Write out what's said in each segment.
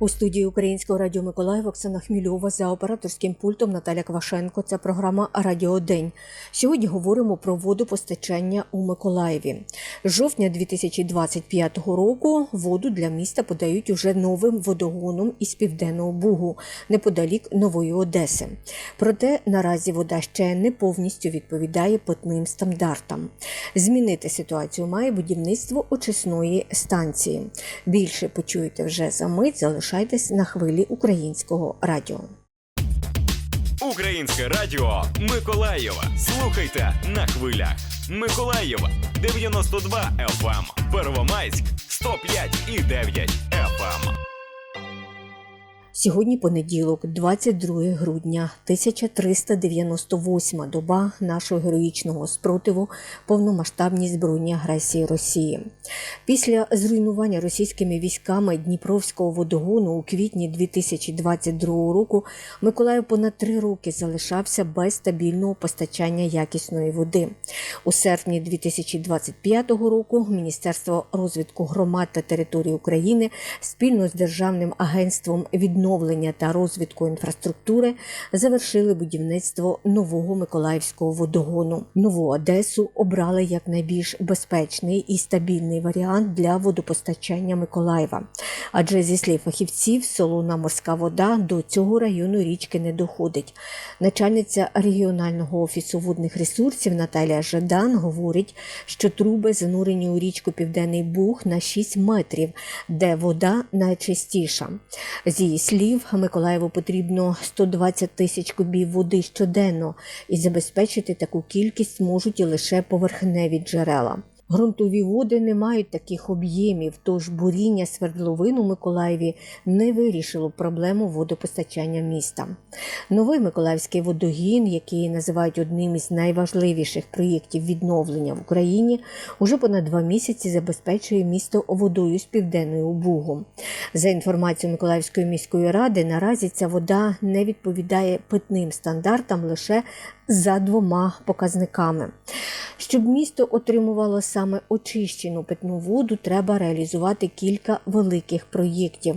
У студії Українського радіо Миколаїв Оксана Хмільова за операторським пультом Наталя Квашенко. Це програма Радіо День. Сьогодні говоримо про водопостачання у Миколаєві. З жовтня 2025 року воду для міста подають уже новим водогоном із південного бугу неподалік Нової Одеси. Проте наразі вода ще не повністю відповідає питним стандартам. Змінити ситуацію має будівництво очисної станції. Більше почуєте вже за мить. Залишайтесь на хвилі українського радіо. Українське радіо Миколаєва. Слухайте на хвилях. Миколаєва 92 FM, Первомайськ 105 і 9 FM. Сьогодні понеділок, 22 грудня, 1398 доба нашого героїчного спротиву повномасштабній збройній агресії Росії. Після зруйнування російськими військами Дніпровського водогону у квітні 2022 року Миколаїв понад три роки залишався без стабільного постачання якісної води. У серпні 2025 року Міністерство розвитку громад та територій України спільно з Державним агентством відновлення та розвитку інфраструктури завершили будівництво нового Миколаївського водогону. Нову Одесу обрали як найбільш безпечний і стабільний варіант для водопостачання Миколаєва. Адже зі слів фахівців, солона морська вода до цього району річки не доходить. Начальниця регіонального офісу водних ресурсів Наталія Жадан говорить, що труби занурені у річку Південний Буг на 6 метрів, де вода найчистіша. З слів, Миколаєву потрібно 120 тисяч кубів води щоденно, і забезпечити таку кількість можуть і лише поверхневі джерела. Грунтові води не мають таких об'ємів, тож буріння свердловин у Миколаєві не вирішило проблему водопостачання міста. Новий Миколаївський водогін, який називають одним із найважливіших проєктів відновлення в Україні, уже понад два місяці забезпечує місто водою з південного бугу. За інформацією Миколаївської міської ради, наразі ця вода не відповідає питним стандартам лише за двома показниками. Щоб місто отримувало саме очищену питну воду, треба реалізувати кілька великих проєктів,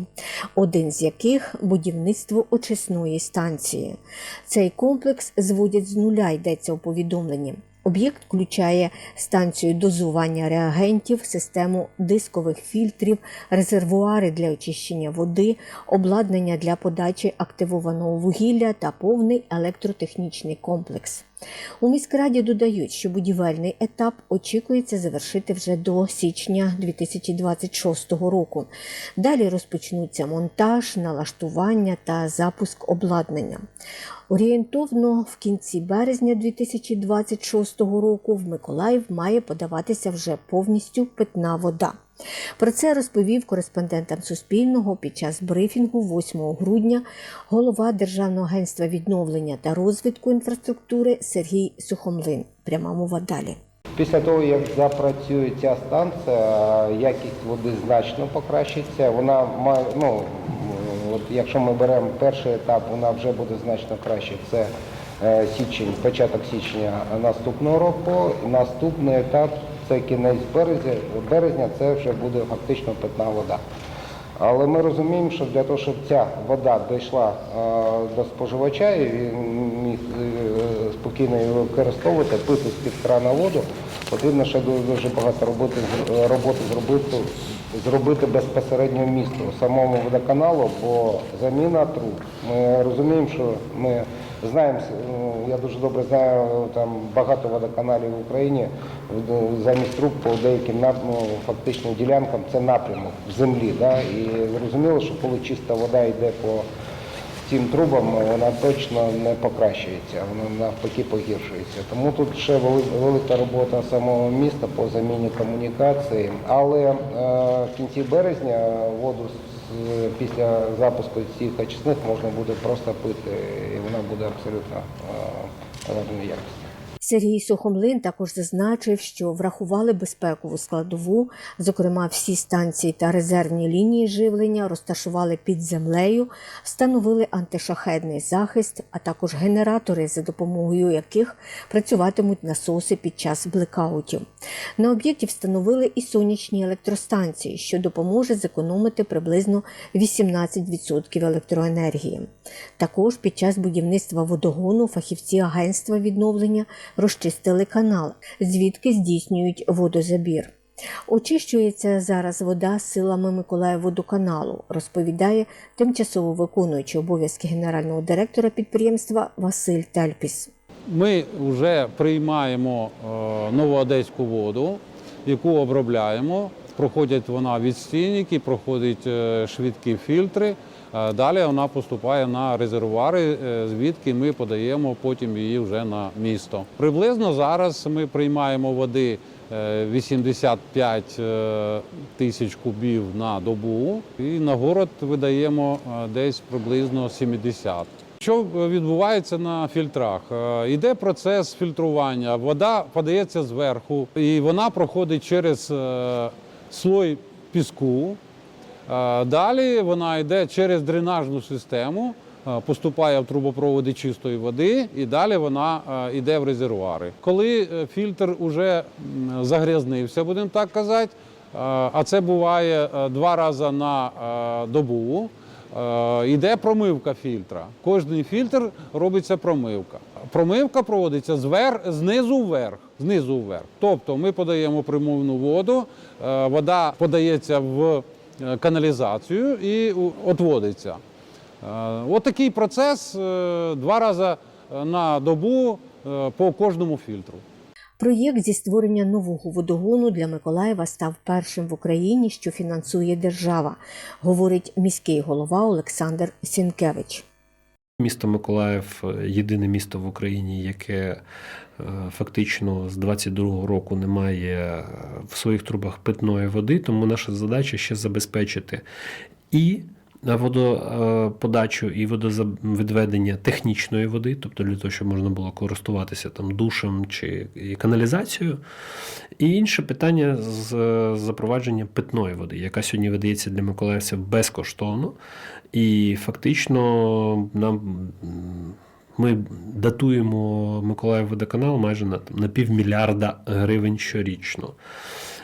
один з яких будівництво очисної станції. Цей комплекс зводять з нуля, йдеться у повідомленні. Об'єкт включає станцію дозування реагентів, систему дискових фільтрів, резервуари для очищення води, обладнання для подачі активованого вугілля та повний електротехнічний комплекс. У міськраді додають, що будівельний етап очікується завершити вже до січня 2026 року. Далі розпочнуться монтаж, налаштування та запуск обладнання. Орієнтовно в кінці березня 2026 року в Миколаїв має подаватися вже повністю питна вода. Про це розповів кореспондентам Суспільного під час брифінгу 8 грудня голова Державного агентства відновлення та розвитку інфраструктури Сергій Сухомлин. Пряма мова далі. Після того, як запрацює ця станція, якість води значно покращиться. Вона має, ну, от якщо ми беремо перший етап, вона вже буде значно краще. Це е, січень, початок січня наступного року. Наступний етап це кінець березня, березня, це вже буде фактично питна вода. Але ми розуміємо, що для того, щоб ця вода дійшла е, до споживача і він міг е, спокійно її використовувати, пити з-під крана воду, потрібно ще дуже, багато роботи, роботи зробити, зробити безпосередньо в місту, самому водоканалу, бо заміна труб. Ми розуміємо, що ми знаємо, ну, я дуже добре знаю там багато водоканалів в Україні, замість труб по деяким ну, фактично ділянкам це напрямок в землі. Да? І зрозуміло, що коли чиста вода йде по цим трубам, вона точно не покращується, вона навпаки погіршується. Тому тут ще велика робота самого міста по заміні комунікації. Але е, в кінці березня воду після запуску цих очисних можна буде просто пити, і вона буде абсолютно е, гарної якості. Сергій Сухомлин також зазначив, що врахували безпекову складову, зокрема, всі станції та резервні лінії живлення розташували під землею, встановили антишахедний захист, а також генератори, за допомогою яких працюватимуть насоси під час блекаутів. На об'єкті встановили і сонячні електростанції, що допоможе зекономити приблизно 18% електроенергії. Також під час будівництва водогону фахівці агентства відновлення розчистили канал, звідки здійснюють водозабір. Очищується зараз вода силами Миколаївводоканалу, розповідає тимчасово виконуючий обов'язки генерального директора підприємства Василь Тельпіс. Ми вже приймаємо е, новоодеську воду, яку обробляємо. Проходять вона від стійники, проходять е, швидкі фільтри. Е, Далі вона поступає на резервуари, е, звідки ми подаємо потім її вже на місто. Приблизно зараз ми приймаємо води е, 85 е, тисяч кубів на добу, і на город видаємо десь приблизно 70. Що відбувається на фільтрах? Іде процес фільтрування, вода подається зверху, і вона проходить через слой піску. Е, Далі вона йде через дренажну систему, е, поступає в трубопроводи чистої води, і далі вона е, йде в резервуари. Коли фільтр уже м, загрязнився, будемо так казати, а це буває два рази на добу. Йде промивка фільтра. Кожний фільтр робиться промивка. Промивка проводиться звер, знизу вверх. Знизу вверх. Тобто ми подаємо примовну воду, вода подається в каналізацію і отводиться. Е, От такий процес е, два рази е, на добу е, по кожному фільтру. Проєкт зі створення нового водогону для Миколаєва став першим в Україні, що фінансує держава, говорить міський голова Олександр Сінкевич. Місто Миколаїв е, єдине місто в Україні, яке е, фактично з 22-го року не має е, в своїх трубах питної води, тому наша задача ще забезпечити і водоподачу, і водовідведення технічної води, тобто для того, щоб можна було користуватися там душем чи каналізацією. І інше питання з е, запровадження питної води, яка сьогодні видається для миколаївців безкоштовно. І фактично нам ми датуємо Миколаїв водоканал майже на, на півмільярда гривень щорічно.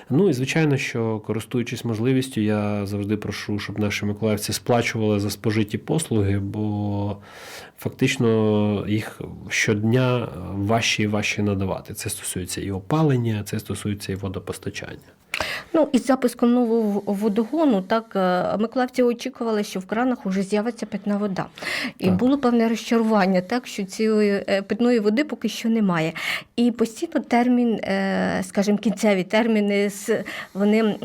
Ну і звичайно, що користуючись можливістю, я завжди прошу, щоб наші миколаївці сплачували за спожиті послуги, бо фактично їх щодня важче і важче надавати. Це стосується і опалення, це стосується і водопостачання. Ну із запуском нового водогону, так е, миколаївці очікували, що в кранах вже з'явиться питна вода. І Так. було певне розчарування, так що цієї е, питної води поки що немає. І постійно термін, е, скажімо, кінцеві терміни вони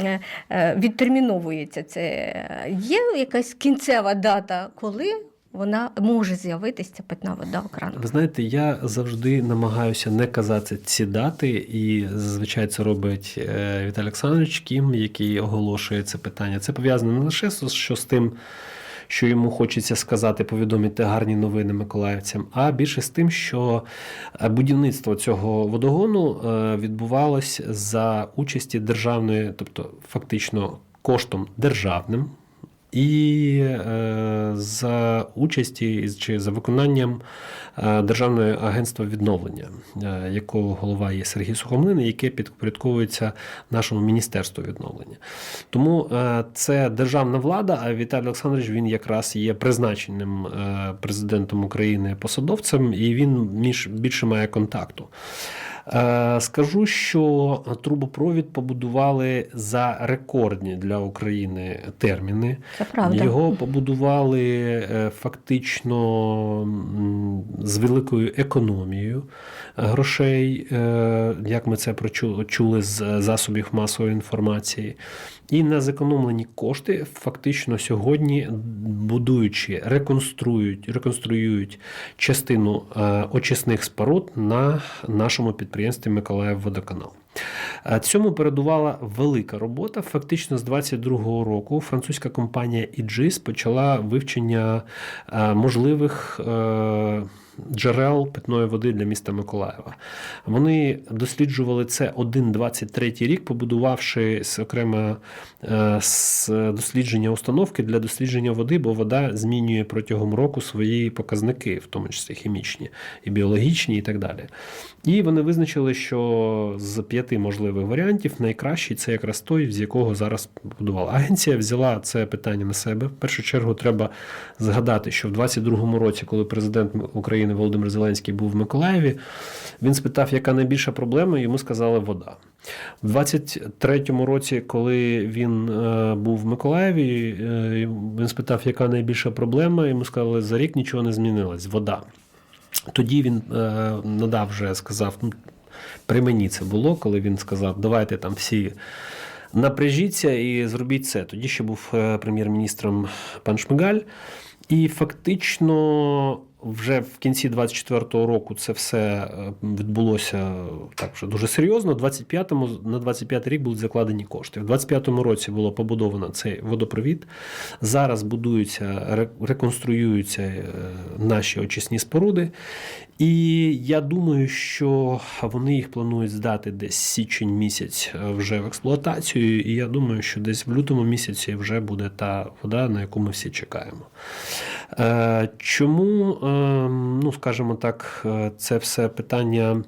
відтерміновуються. Це є якась кінцева дата, коли вона може з'явитися ця питна вода в кранах. Ви знаєте, я завжди намагаюся не казати ці дати, і зазвичай це робить е, Віталій Олександрович Кім, який оголошує це питання. Це пов'язано не лише з- що з тим, що йому хочеться сказати, повідомити гарні новини миколаївцям, а більше з тим, що е, будівництво цього водогону е, відбувалось за участі державної, тобто фактично коштом державним. І е, за участі чи за виконанням е, Державного агентства відновлення, е, якого голова є Сергій Сухомлин, яке підпорядковується нашому міністерству відновлення. Тому е, це державна влада. А Віталій Олександрович він якраз є призначеним е, президентом України посадовцем, і він між більше має контакту. Е, Скажу, що трубопровід побудували за рекордні для України терміни. Це правда. Його побудували е, фактично з великою економією грошей, е, як ми це прочули чули з засобів масової інформації. І на зекономлені кошти фактично сьогодні, будуючи, реконструюють, реконструюють частину е, очисних споруд на нашому підприємстві Миколаїв Водоканал. Е, Цьому передувала велика робота. Фактично з 22-го року французька компанія IGIS почала вивчення е, можливих джерел питної води для міста Миколаєва. Вони досліджували це 1-23 рік, побудувавши окремо е, дослідження установки для дослідження води, бо вода змінює протягом року свої показники, в тому числі хімічні і біологічні, і так далі. І вони визначили, що з п'яти можливих варіантів найкращий це якраз той, з якого зараз побудувала. Агенція взяла це питання на себе. В першу чергу треба згадати, що в 22-му році, коли президент України Володимир Зеленський був в Миколаєві, він спитав, яка найбільша проблема, йому сказали вода. В 23-му році, коли він е, був в Миколаєві, е, він спитав, яка найбільша проблема, йому сказали, за рік нічого не змінилось вода. Тоді він е, надав вже сказав, ну, при мені це було, коли він сказав, давайте там всі напряжіться і зробіть це. Тоді ще був прем'єр-міністром пан Шмигаль. І фактично вже в кінці 24-го року це все е, відбулося так вже дуже серйозно. 25-му, на 25-й рік будуть закладені кошти. В 25-му році було побудовано цей водопровід. Зараз будуються, реконструюються е, наші очисні споруди. І я думаю, що вони їх планують здати десь січень місяць е, вже в експлуатацію. І я думаю, що десь в лютому місяці вже буде та вода, на яку ми всі чекаємо. Е, Чому, е, ну скажімо так, е, це все питання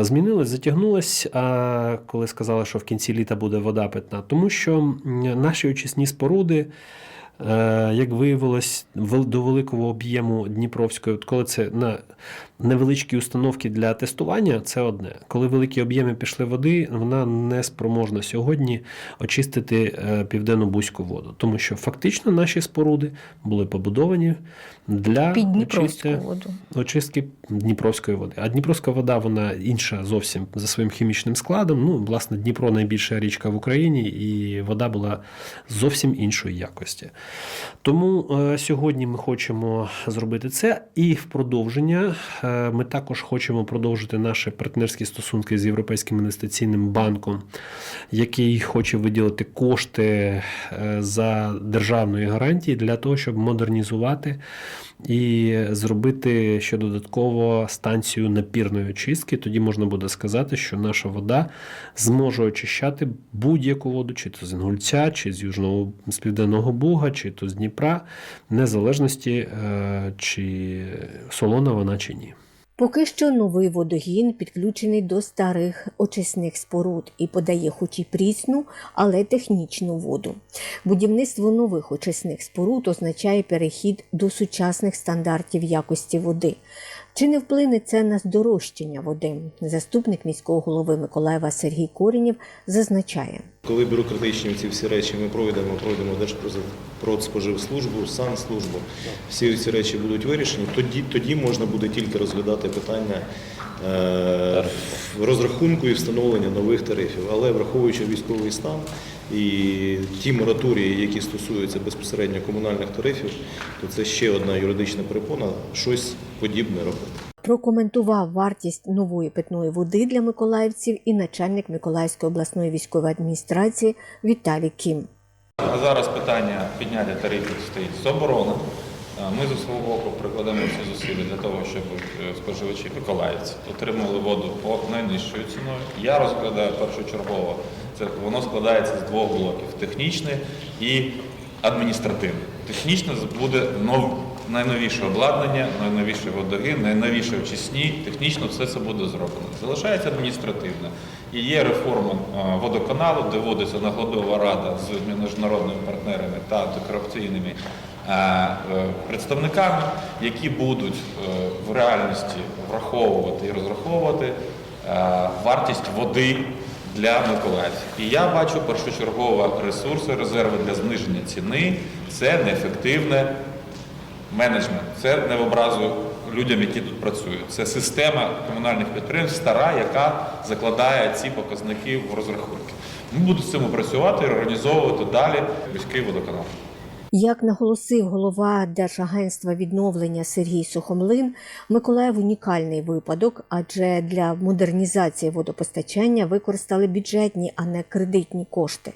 змінилось, затягнулось, а коли сказали, що в кінці літа буде вода питна? Тому що наші очисні споруди. Е, Як виявилось, до великого об'єму Дніпровської, от коли це на невеличкі установки для тестування, це одне. Коли великі об'єми пішли води, вона не спроможна сьогодні очистити е, південно-бузьку воду, тому що фактично наші споруди були побудовані для очисти- воду. очистки Дніпровської води. А Дніпровська вода вона інша зовсім за своїм хімічним складом. Ну, власне, Дніпро найбільша річка в Україні, і вода була зовсім іншої якості. Тому е, сьогодні ми хочемо зробити це. І в продовження е, ми також хочемо продовжити наші партнерські стосунки з Європейським інвестиційним банком, який хоче виділити кошти е, за державної гарантії для того, щоб модернізувати і зробити ще додатково станцію напірної очистки. Тоді можна буде сказати, що наша вода зможе очищати будь-яку воду, чи то з Інгульця, чи з Южного з Південного Буга, чи то з Дніпра, в незалежності, е, чи солона вона чи ні. Поки що новий водогін підключений до старих очисних споруд і подає хоч і прісну, але технічну воду. Будівництво нових очисних споруд означає перехід до сучасних стандартів якості води. Чи не вплине це на здорожчання води? Заступник міського голови Миколаєва Сергій Корінєв зазначає. Коли бюрократичні ці всі речі ми пройдемо, пройдемо Держпродспоживслужбу, санслужбу, всі ці речі будуть вирішені, тоді, тоді можна буде тільки розглядати питання е, розрахунку і встановлення нових тарифів. Але враховуючи військовий стан і ті мораторії, які стосуються безпосередньо комунальних тарифів, то це ще одна юридична перепона щось подібне робити. Прокоментував вартість нової питної води для миколаївців і начальник Миколаївської обласної військової адміністрації Віталій Кім. А зараз питання підняття тарифів стоїть з оборони. Ми зі свого боку прикладемо всі зусилля для того, щоб е, споживачі миколаївці отримали воду по найнижчою ціною. Я розглядаю першочергово. Це воно складається з двох блоків: технічний і адміністративний. Технічно буде нов, найновіше обладнання, найновіший водогін, найновіші очисні. Технічно все це буде зроблено. Залишається адміністративне. І є реформа е, водоканалу, де вводиться наглядова рада з міжнародними партнерами та антикорупційними представниками, які будуть е, в реальності враховувати і розраховувати е, вартість води для миколаївців. І я бачу першочергово ресурси, резерви для зниження ціни це неефективне менеджмент. Це не в образу людям, які тут працюють. Це система комунальних підприємств стара, яка закладає ці показники в розрахунки. Ми будемо з цим працювати і організовувати далі міський водоканал. Як наголосив голова Держагентства відновлення Сергій Сухомлин, Миколаїв унікальний випадок, адже для модернізації водопостачання використали бюджетні, а не кредитні кошти.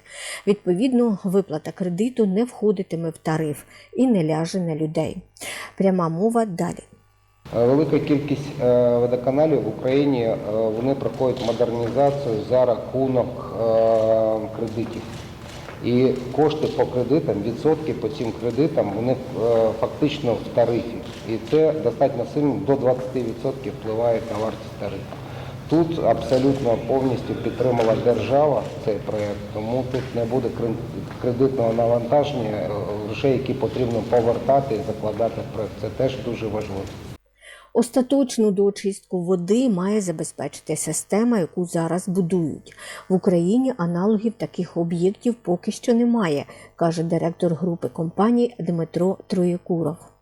Відповідно, виплата кредиту не входитиме в тариф і не ляже на людей. Пряма мова далі. Е, Велика кількість е, водоканалів в Україні е, вони проходять модернізацію за рахунок кредитів. І кошти по кредитам, відсотки по цим кредитам, вони е, фактично в тарифі. І це достатньо сильно до 20% впливає на вартість тарифу. Тут абсолютно повністю підтримала держава цей проєкт, тому тут не буде кредитного навантаження, е, грошей, які потрібно повертати і закладати в проєкт. Це теж дуже важливо. Остаточну дочистку води має забезпечити система, яку зараз будують. В Україні аналогів таких об'єктів поки що немає, каже директор групи компаній Дмитро Троєкуров.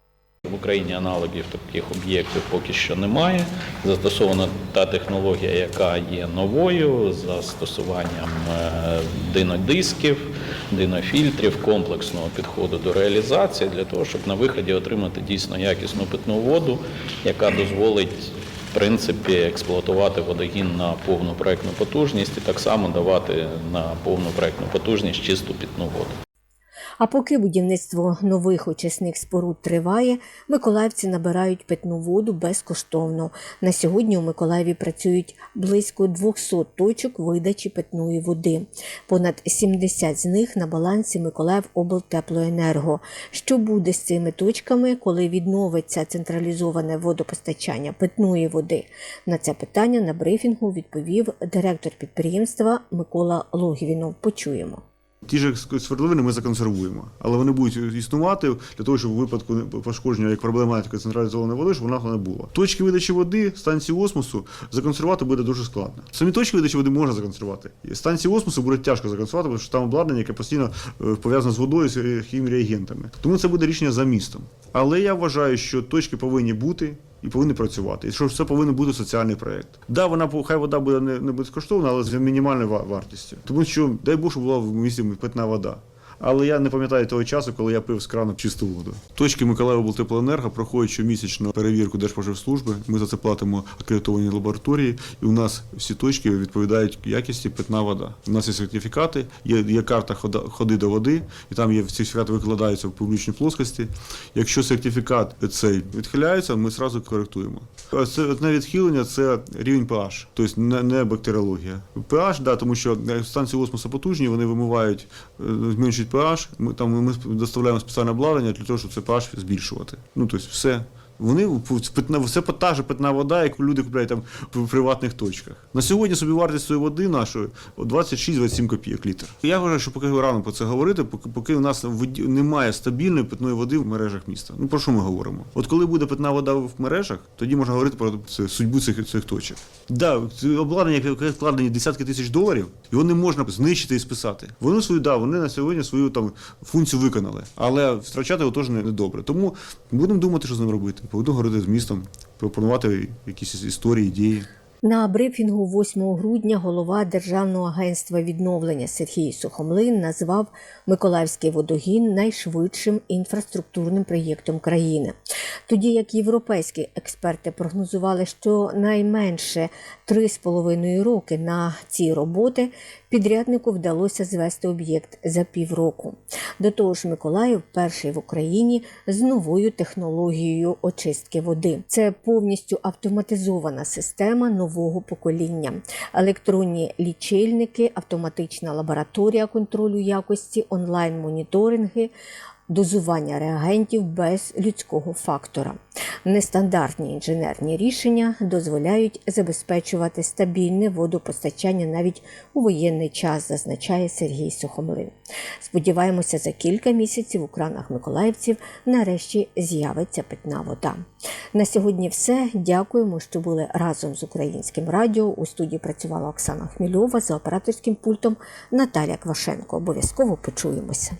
В Україні аналогів таких об'єктів поки що немає. Застосована та технологія, яка є новою, застосуванням е, динодисків, динофільтрів, комплексного підходу до реалізації для того, щоб на виході отримати дійсно якісну питну воду, яка дозволить в принципі експлуатувати водогін на повну проектну потужність і так само давати на повну проектну потужність чисту питну воду. А поки будівництво нових очисних споруд триває, миколаївці набирають питну воду безкоштовно. На сьогодні у Миколаєві працюють близько 200 точок видачі питної води. Понад 70 з них на балансі Миколаїв облтеплоенерго. Що буде з цими точками, коли відновиться централізоване водопостачання питної води? На це питання на брифінгу відповів директор підприємства Микола Логвінов. Почуємо. Ті ж свердловини ми законсервуємо, але вони будуть існувати для того, щоб у випадку пошкодження як проблематика централізованої води, щоб вона не була. Точки видачі води, станції осмосу законсервувати буде дуже складно. Самі точки видачі води можна законсервувати. Станції осмосу буде тяжко законсервувати, тому що там обладнання, яке постійно е, пов'язане з водою з хімреагентами. Тому це буде рішення за містом. Але я вважаю, що точки повинні бути. І повинні працювати. І що це повинен бути соціальний проєкт. Да, вона хай вода буде не, не безкоштовна, але з мінімальною ва- вартістю. Тому що дай Бог, щоб була в місті питна вода. Але я не пам'ятаю того часу, коли я пив з крану чисту воду. Точки Миколаївоблтеплоенерго проходять щомісячно перевірку Держпоживслужби. Ми за це платимо акредитовані лабораторії, і у нас всі точки відповідають якісті питна вода. У нас є сертифікати, є, є карта ходи до води, і там є сертифікати викладаються в публічній плоскості. Якщо сертифікат цей відхиляється, ми одразу коректуємо. Це одне відхилення це рівень pH, тобто не, бактеріологія. pH, да, тому що станції осмосу потужні, вони вимивають, е, зменшують pH. Ми там ми доставляємо спеціальне обладнання для того, щоб це pH збільшувати. Ну тобто все. Вони питна, все та ж питна вода, яку люди купляють там в приватних точках. На сьогодні собівартість цієї води нашої 26-27 копійок літр. Я вважаю, що поки рано про це говорити, поки, поки у нас воді немає стабільної питної води в мережах міста. Ну про що ми говоримо? От коли буде питна вода в мережах, тоді можна говорити про судьбу цих, цих точок. Да, обладнання, яке вкладені десятки тисяч доларів, його не можна знищити і списати. Вони свою да, вони на сьогодні свою там функцію виконали, але втрачати його теж не, не добре. Тому будемо думати, що з ним робити. Будемо городи з містом, пропонувати якісь історії, ідеї. На брифінгу 8 грудня голова Державного агентства відновлення Сергій Сухомлин назвав Миколаївський водогін найшвидшим інфраструктурним проєктом країни. Тоді як європейські експерти прогнозували, що найменше 3,5 роки на ці роботи підряднику вдалося звести об'єкт за півроку. До того ж, Миколаїв перший в Україні з новою технологією очистки води. Це повністю автоматизована система нового покоління, електронні лічильники, автоматична лабораторія контролю якості, онлайн-моніторинги. Дозування реагентів без людського фактора. Нестандартні інженерні рішення дозволяють забезпечувати стабільне водопостачання навіть у воєнний час, зазначає Сергій Сухомлин. Сподіваємося, за кілька місяців у кранах миколаївців нарешті з'явиться питна вода. На сьогодні все. Дякуємо, що були разом з українським радіо. У студії працювала Оксана Хмільова за операторським пультом Наталя Квашенко. Обов'язково почуємося.